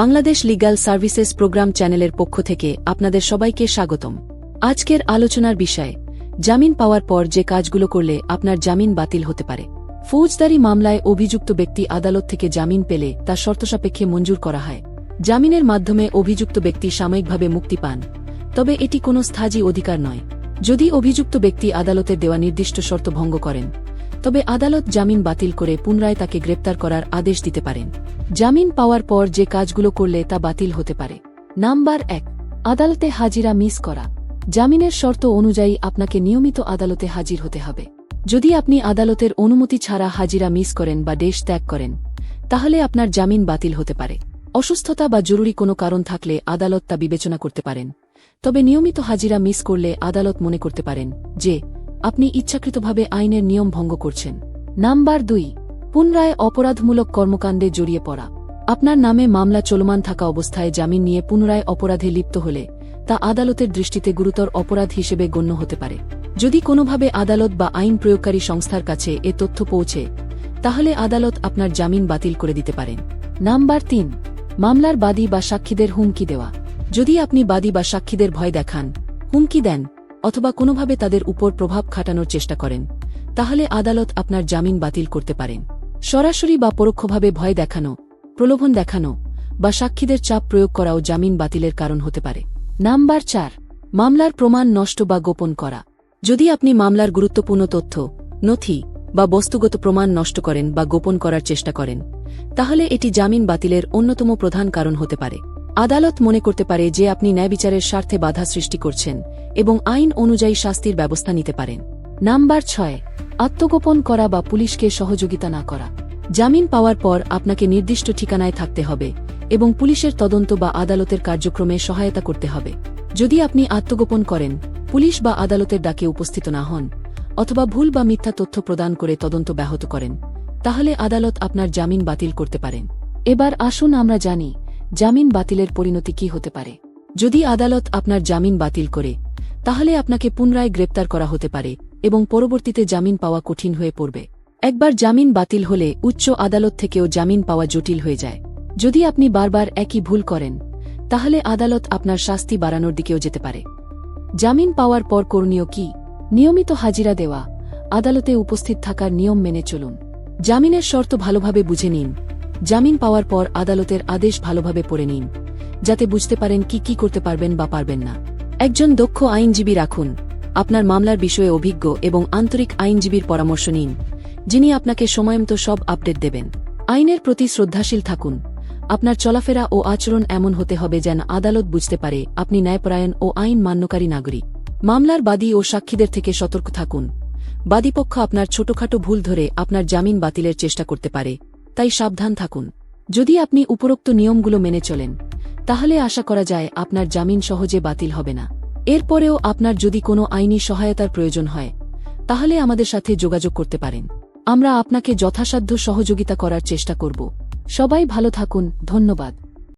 Bangladesh legal services programme চ্যানেলের পক্ষ থেকে আপনাদের সবাইকে স্বাগতম। আজকের আলোচনার বিষয়, জামিন পাওয়ার পর যে কাজগুলো করলে আপনার জামিন বাতিল হতে পারে। ফৌজদারি মামলায় অভিযুক্ত ব্যক্তি আদালত থেকে জামিন পেলে তা শর্তসাপেক্ষে মঞ্জুর করা হয়। জামিনের মাধ্যমে অভিযুক্ত ব্যক্তি সাময়িকভাবে মুক্তি পান, তবে এটি কোনো স্থায়ী অধিকার নয়। যদি অভিযুক্ত ব্যক্তি আদালতের দেওয়া নির্দিষ্ট শর্ত ভঙ্গ করেন তবে আদালত জামিন বাতিল করে পুনরায় তাকে গ্রেপ্তার করার আদেশ দিতে পারেন। জামিন পাওয়ার পর যে কাজগুলো করলে তা বাতিল হতে পারে। নাম্বার এক, আদালতে হাজিরা মিস করা। জামিনের শর্ত অনুযায়ী আপনাকে নিয়মিত আদালতে হাজির হতে হবে। যদি আপনি আদালতের অনুমতি ছাড়া হাজিরা মিস করেন বা দেশ ত্যাগ করেন, তাহলে আপনার জামিন বাতিল হতে পারে। অসুস্থতা বা জরুরি কোনো কারণ থাকলে আদালত তা বিবেচনা করতে পারেন। তবে নিয়মিত হাজিরা মিস করলে আদালত মনে করতে পারেন যে আপনি ইচ্ছাকৃতভাবে আইনের নিয়ম ভঙ্গ করছেন। নাম্বার দুই, পুনরায় অপরাধমূলক কর্মকাণ্ডে জড়িয়ে পড়া। আপনার নামে মামলা চলমান থাকা অবস্থায় জামিন নিয়ে পুনরায় অপরাধে লিপ্ত হলে তা আদালতের দৃষ্টিতে গুরুতর অপরাধ হিসেবে গণ্য হতে পারে। যদি কোনোভাবে আদালত বা আইন প্রয়োগকারী সংস্থার কাছে এ তথ্য পৌঁছে, তাহলে আদালত আপনার জামিন বাতিল করে দিতে পারেন। নাম্বার তিন, মামলার বাদী বা সাক্ষীদের হুমকি দেওয়া। যদি আপনি বাদী বা সাক্ষীদের ভয় দেখান, হুমকি দেন অথবা কোনোভাবে তাদের উপর প্রভাব খাটানোর চেষ্টা করেন, তাহলে আদালত আপনার জামিন বাতিল করতে পারেন। সরাসরি বা পরোক্ষভাবে ভয় দেখানো, প্রলোভন দেখানো বা সাক্ষীদের চাপ প্রয়োগ করাও জামিন বাতিলের কারণ হতে পারে। নাম্বার চার, মামলার প্রমাণ নষ্ট বা গোপন করা। যদি আপনি মামলার গুরুত্বপূর্ণ তথ্য, নথি বা বস্তুগত প্রমাণ নষ্ট করেন বা গোপন করার চেষ্টা করেন, তাহলে এটি জামিন বাতিলের অন্যতম প্রধান কারণ হতে পারে। আদালত মনে করতে পারে যে আপনি ন্যায়বিচারের স্বার্থে বাধা সৃষ্টি করছেন এবং আইন অনুযায়ী শাস্তির ব্যবস্থা নিতে পারেন। নাম্বার ছয়, আত্মগোপন করা বা পুলিশকে সহযোগিতা না করা। জামিন পাওয়ার পর আপনাকে নির্দিষ্ট ঠিকানায় থাকতে হবে এবং পুলিশের তদন্ত বা আদালতের কার্যক্রমে সহায়তা করতে হবে। যদি আপনি আত্মগোপন করেন, পুলিশ বা আদালতের ডাকে উপস্থিত না হন অথবা ভুল বা মিথ্যা তথ্য প্রদান করে তদন্ত ব্যাহত করেন, তাহলে আদালত আপনার জামিন বাতিল করতে পারেন। এবার আসুন আমরা জানি জামিন বাতিলের পরিণতি কি হতে পারে? যদি আদালত আপনার জামিন বাতিল করে, তাহলে আপনাকে পুনরায় গ্রেপ্তার করা হতে পারে এবং পরবর্তীতে জামিন পাওয়া কঠিন হয়ে পড়বে। একবার জামিন বাতিল হলে উচ্চ আদালত থেকেও জামিন পাওয়া জটিল হয়ে যায়। যদি আপনি বারবার একই ভুল করেন, তাহলে আদালত আপনার শাস্তি বাড়ানোর দিকেও যেতে পারে। জামিন পাওয়ার পর করণীয় কি? নিয়মিত হাজিরা দেওয়া, আদালতে উপস্থিত থাকার নিয়ম মেনে চলুন। জামিনের শর্ত ভালোভাবে বুঝে নিন জামিন পাওয়ার পর আদালতের আদেশ ভালোভাবে পড়ে নিন, যাতে বুঝতে পারেন কি কি করতে পারবেন বা পারবেন না। একজন দক্ষ আইনজীবী রাখুন। আপনার মামলার বিষয়ে অভিজ্ঞ এবং আন্তরিক আইনজীবীর পরামর্শ নিন, যিনি আপনাকে সময়মতো সব আপডেট দেবেন। আইনের প্রতি শ্রদ্ধাশীল থাকুন। আপনার চলাফেরা ও আচরণ এমন হতে হবে যেন আদালত বুঝতে পারে আপনি ন্যায়পরায়ণ ও আইন মান্যকারী নাগরিক। মামলার বাদী ও সাক্ষীদের থেকে সতর্ক থাকুন। বাদীপক্ষ আপনার ছোটখাটো ভুল ধরে আপনার জামিন বাতিলের চেষ্টা করতে পারে। তাই সাবধান থাকুন। যদি আপনি উপরোক্ত নিয়মগুলো মেনে চলেন, তাহলে আশা করা যায় আপনার জামিন সহজে বাতিল হবে না। এরপরেও আপনার যদি কোনো আইনি সহায়তার প্রয়োজন হয়, তাহলে আমাদের সাথে যোগাযোগ করতে পারেন। আমরা আপনাকে যথাসাধ্য সহযোগিতা করার চেষ্টা করব। সবাই ভালো থাকুন। ধন্যবাদ।